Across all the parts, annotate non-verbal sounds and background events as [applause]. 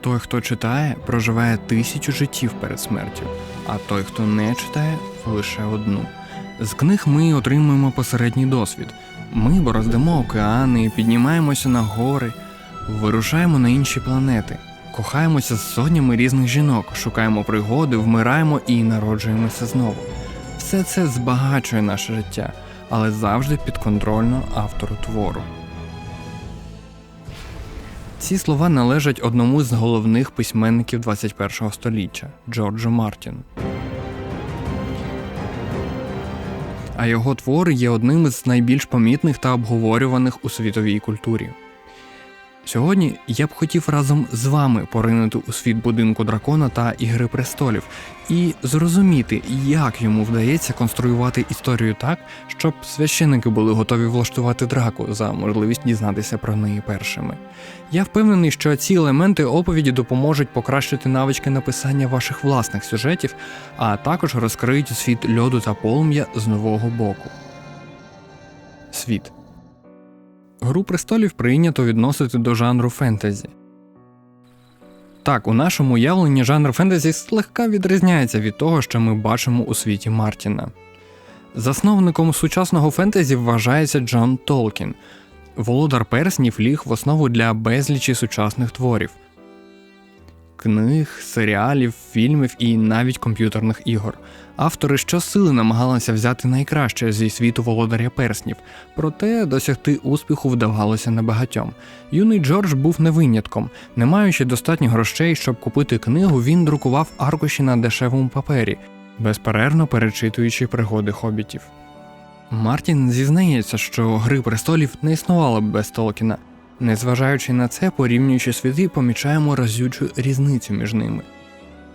Той, хто читає, проживає тисячу життів перед смертю, а той, хто не читає, лише одну. З книг ми отримуємо посередній досвід. Ми бороздимо океани, піднімаємося на гори, вирушаємо на інші планети, кохаємося з сотнями різних жінок, шукаємо пригоди, вмираємо і народжуємося знову. Все це збагачує наше життя, але завжди підконтрольно автору твору. Ці слова належать одному з головних письменників 21 століття Джорджу Мартіну. А його твори є одним із найбільш помітних та обговорюваних у світовій культурі. Сьогодні я б хотів разом з вами поринути у світ будинку дракона та Ігри престолів і зрозуміти, як йому вдається конструювати історію так, щоб священники були готові влаштувати драку за можливість дізнатися про неї першими. Я впевнений, що ці елементи оповіді допоможуть покращити навички написання ваших власних сюжетів, а також розкриють світ льоду та полум'я з нового боку. Світ. Гру престолів прийнято відносити до жанру фентезі. Так, у нашому уявленні жанр фентезі слегка відрізняється від того, що ми бачимо у світі Мартіна. Засновником сучасного фентезі вважається Джон Толкін. Володар перснів ліг в основу для безлічі сучасних творів книг, серіалів, фільмів і навіть комп'ютерних ігор. Автори щосили намагалися взяти найкраще зі світу володаря перснів, проте досягти успіху вдавалося небагатьом. Юний Джордж був не винятком. Не маючи достатньо грошей, щоб купити книгу, він друкував аркуші на дешевому папері, безперервно перечитуючи пригоди хобітів. Мартін зізнається, що Гри престолів не існувало б без Толкіна. Незважаючи на це, порівнюючи світи, помічаємо разючу різницю між ними.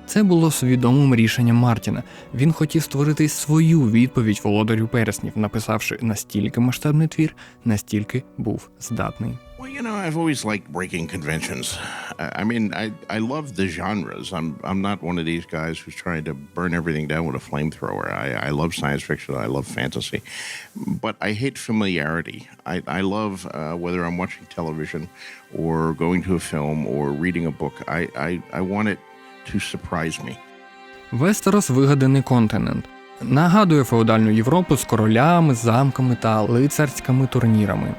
Це було свідомим рішеннем Мартіна. Він хотів створити свою відповідь володарю переснів, написавши настільки масштабний твір, настільки був здатний. Well, you know, I've always liked breaking conventions. I mean, I, I love the genres. I'm I'm not one of these guys who's trying to burn everything down with a flamethrower. I, I love science fiction. I love fantasy, but I hate familiarity. I, I love uh, whether I'm watching television or going to a film or reading a book. I, I, I want it to surprise me. Вестерос вигаданий континент. Нагадує феодальну Європу з королями, замками та лицарськими турнірами.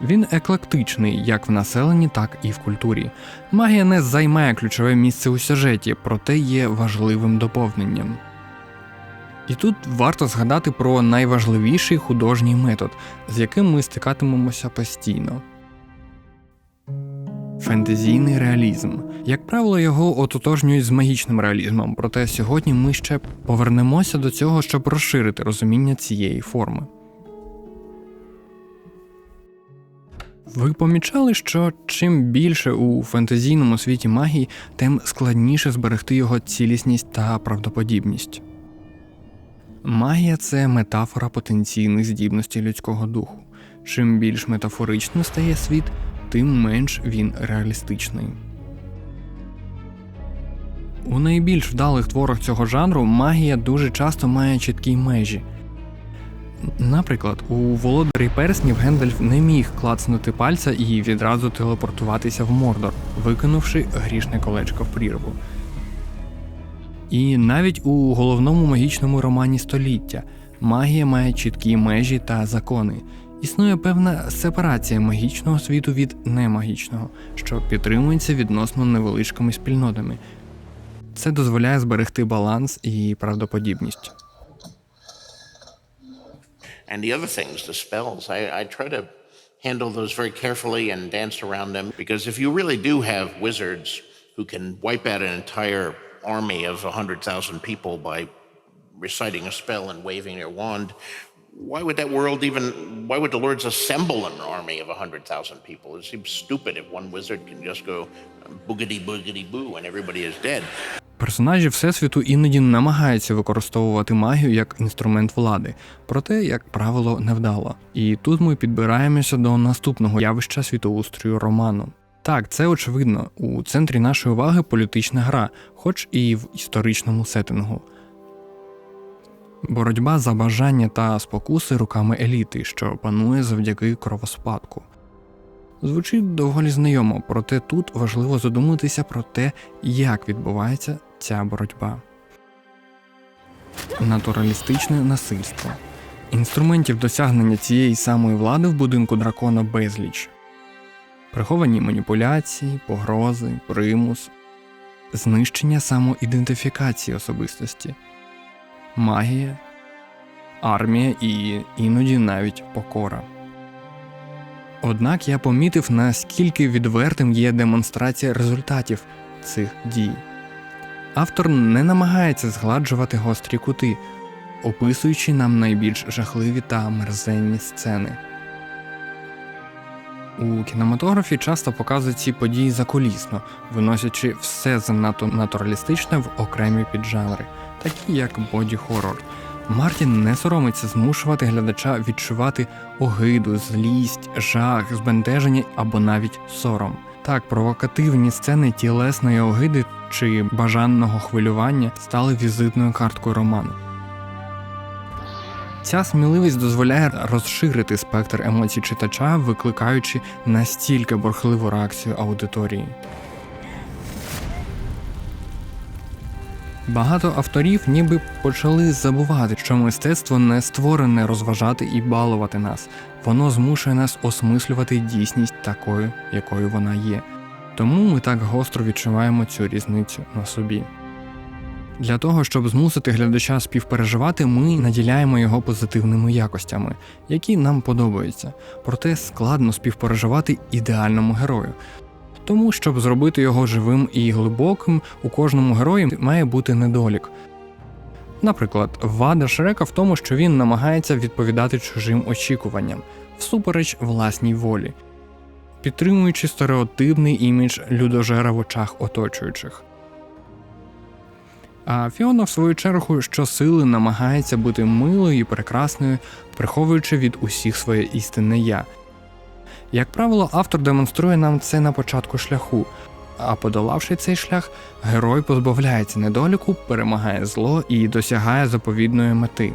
Він еклектичний як в населенні, так і в культурі. Магія не займає ключове місце у сюжеті, проте є важливим доповненням. І тут варто згадати про найважливіший художній метод, з яким ми стикатимемося постійно. Фентезійний реалізм. Як правило, його ототожнюють з магічним реалізмом, проте сьогодні ми ще повернемося до цього, щоб розширити розуміння цієї форми. Ви помічали, що чим більше у фентезійному світі магії, тим складніше зберегти його цілісність та правдоподібність. Магія це метафора потенційних здібностей людського духу. Чим більш метафоричним стає світ, тим менш він реалістичний. У найбільш вдалих творах цього жанру магія дуже часто має чіткі межі. Наприклад, у володарі перснів Гендальф не міг клацнути пальця і відразу телепортуватися в Мордор, викинувши грішне колечко в прірву. І навіть у головному магічному романі століття магія має чіткі межі та закони. Існує певна сепарація магічного світу від немагічного, що підтримується відносно невеличкими спільнотами. Це дозволяє зберегти баланс і правдоподібність. Carefully and dance around them because if you really do have wizards who can wipe out an entire army of 100,000 people by reciting a spell and waving their wand, why would that world even, why would the lords assemble an army of 100,000 people? It seems stupid if one wizard can just go boogity boogity boo and everybody is dead. Персонажі Всесвіту іноді намагаються використовувати магію як інструмент влади, проте, як правило, невдало. І тут ми підбираємося до наступного явища світоустрою роману. Так, це очевидно, у центрі нашої уваги політична гра, хоч і в історичному сеттингу. Боротьба за бажання та спокуси руками еліти, що панує завдяки кровоспадку. Звучить доволі знайомо, проте тут важливо задуматися про те, як відбувається ця боротьба. Натуралістичне насильство. Інструментів досягнення цієї самої влади в будинку дракона безліч. Приховані маніпуляції, погрози, примус, знищення самоідентифікації особистості, магія, армія і іноді навіть покора. Однак я помітив, наскільки відвертим є демонстрація результатів цих дій. Автор не намагається згладжувати гострі кути, описуючи нам найбільш жахливі та мерзенні сцени. У кінематографі часто показують ці події закулісно, виносячи все занадто натуралістичне в окремі піджанри, такі як боді-хорор. Мартін не соромиться змушувати глядача відчувати огиду, злість, жах, збентеження або навіть сором. Так, провокативні сцени тілесної огиди чи бажаного хвилювання стали візитною карткою роману. Ця сміливість дозволяє розширити спектр емоцій читача, викликаючи настільки бурхливу реакцію аудиторії. Багато авторів ніби почали забувати, що мистецтво не створене розважати і балувати нас, воно змушує нас осмислювати дійсність такою, якою вона є. Тому ми так гостро відчуваємо цю різницю на собі. Для того, щоб змусити глядача співпереживати, ми наділяємо його позитивними якостями, які нам подобаються, проте складно співпереживати ідеальному герою. Тому, щоб зробити його живим і глибоким, у кожному герої має бути недолік. Наприклад, вада Шрека в тому, що він намагається відповідати чужим очікуванням, всупереч власній волі, підтримуючи стереотипний імідж людожера в очах оточуючих. А Фіона, в свою чергу, щосили намагається бути милою і прекрасною, приховуючи від усіх своє істинне я. Як правило, автор демонструє нам це на початку шляху, а подолавши цей шлях, герой позбавляється недоліку, перемагає зло і досягає заповідної мети.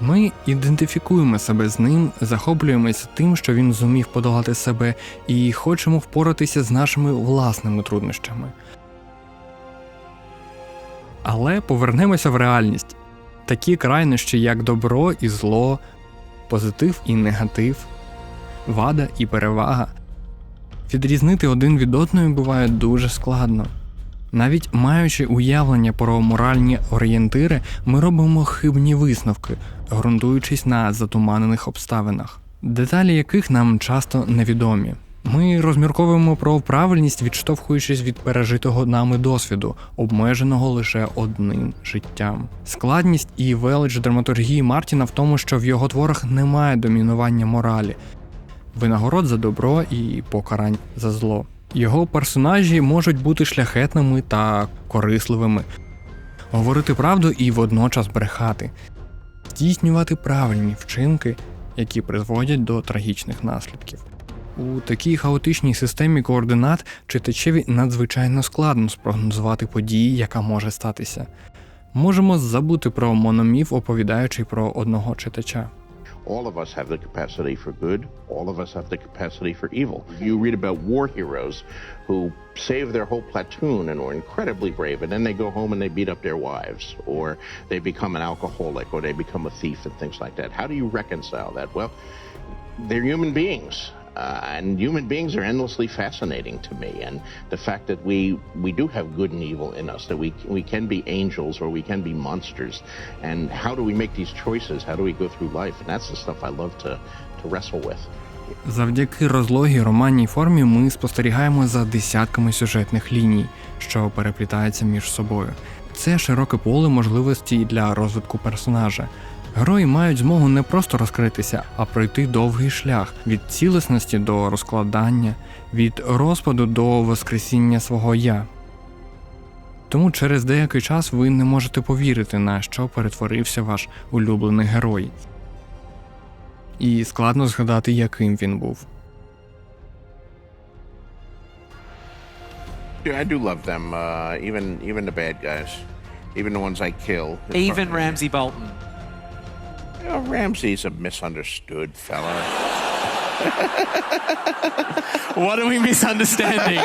Ми ідентифікуємо себе з ним, захоплюємося тим, що він зумів подолати себе, і хочемо впоратися з нашими власними труднощами. Але повернемося в реальність. Такі крайнощі, як добро і зло, позитив і негатив, вада і перевага. Відрізнити один від одної буває дуже складно. Навіть маючи уявлення про моральні орієнтири, ми робимо хибні висновки, ґрунтуючись на затуманених обставинах, деталі яких нам часто невідомі. Ми розмірковуємо про правильність, відштовхуючись від пережитого нами досвіду, обмеженого лише одним життям. Складність і велич драматургії Мартіна в тому, що в його творах немає домінування моралі, винагород за добро і покарань за зло. Його персонажі можуть бути шляхетними та корисливими, говорити правду і водночас брехати, здійснювати правильні вчинки, які призводять до трагічних наслідків. У такій хаотичній системі координат читачеві надзвичайно складно спрогнозувати події, яка може статися. Можемо забути про мономіф, оповідаючи про одного читача. All of us have the capacity for good. All of us have the capacity for evil. You read about war heroes who save their whole platoon and are incredibly brave, and then they go home and they beat up their wives, or they become an alcoholic, or they become a thief, and things like that. How do you reconcile that? Well, they're human beings. Uh, and human beings are endlessly fascinating to me, and the fact that we we do have good and evil in us, that we we can be angels or we can be monsters, and how do we make these choices? How do we go through life? And that's the stuff I love to to wrestle with. Завдяки розлогій романній формі ми спостерігаємо за десятками сюжетних ліній, що переплітаються між собою. Це широке поле можливостей для розвитку персонажа. Герої мають змогу не просто розкритися, а пройти довгий шлях від цілісності до розкладання, від розпаду до воскресіння свого я. Тому через деякий час ви не можете повірити, на що перетворився ваш улюблений герой. І складно згадати, яким він був. I do love them. Uh, even even the bad guys, even the ones I kill. Even Ramsey Bolton. You know, Ramsey's a misunderstood fella. [laughs] What are we misunderstanding?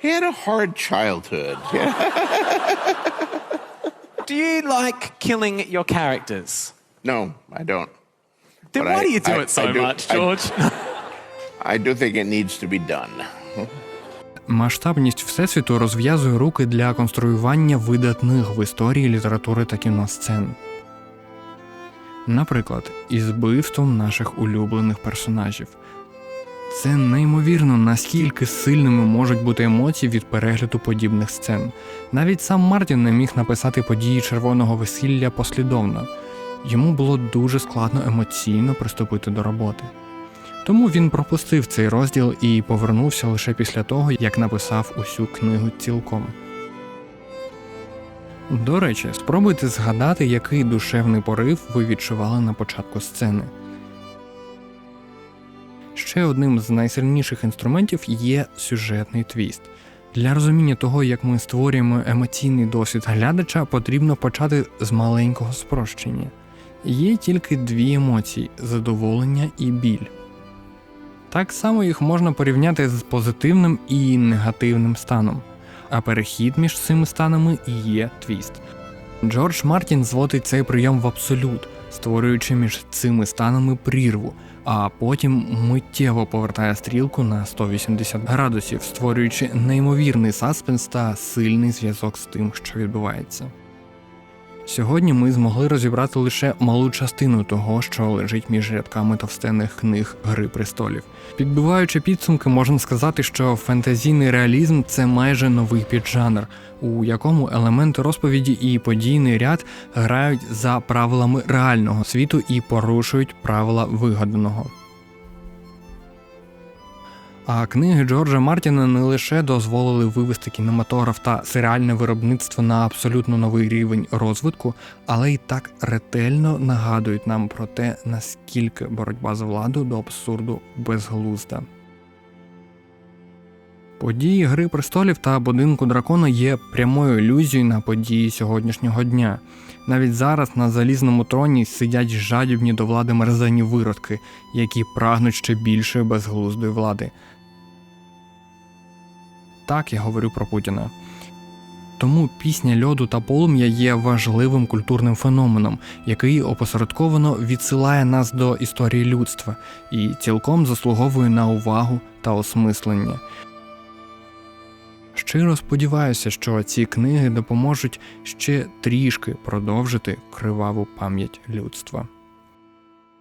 He had a hard childhood. [laughs] Do you like killing your characters? No, I don't. Then But why I- do you do I- it so I do- much, I- George? [laughs] I do think it needs to be done. Масштабність всесвіту розв'язує руки для конструювання видатних в історії літератури та кіносцен. Наприклад, із вбивством наших улюблених персонажів. Це неймовірно, наскільки сильними можуть бути емоції від перегляду подібних сцен. Навіть сам Мартін не міг написати події червоного весілля послідовно. Йому було дуже складно емоційно приступити до роботи. Тому він пропустив цей розділ і повернувся лише після того, як написав усю книгу цілком. До речі, спробуйте згадати, який душевний порив ви відчували на початку сцени. Ще одним з найсильніших інструментів є сюжетний твіст. Для розуміння того, як ми створюємо емоційний досвід глядача, потрібно почати з маленького спрощення. Є тільки дві емоції задоволення і біль. Так само їх можна порівняти з позитивним і негативним станом, а перехід між цими станами і є твіст. Джордж Мартін зводить цей прийом в абсолют, створюючи між цими станами прірву, а потім миттєво повертає стрілку на 180 градусів, створюючи неймовірний саспенс та сильний зв'язок з тим, що відбувається. Сьогодні ми змогли розібрати лише малу частину того, що лежить між рядками товстенних книг Гри престолів. Підбиваючи підсумки, можна сказати, що фентезійний реалізм це майже новий піджанр, у якому елементи розповіді і подійний ряд грають за правилами реального світу і порушують правила вигаданого. А книги Джорджа Мартіна не лише дозволили вивести кінематограф та серіальне виробництво на абсолютно новий рівень розвитку, але й так ретельно нагадують нам про те, наскільки боротьба за владу до абсурду безглузда. Події Гри престолів та будинку дракона є прямою ілюзією на події сьогоднішнього дня. Навіть зараз на залізному троні сидять жадібні до влади мерзені виродки, які прагнуть ще більшої безглуздої влади. Так я говорю про Путіна. Тому пісня льоду та полум'я є важливим культурним феноменом, який опосередковано відсилає нас до історії людства і цілком заслуговує на увагу та осмислення. Щиро сподіваюся, що ці книги допоможуть ще трішки продовжити криваву пам'ять людства.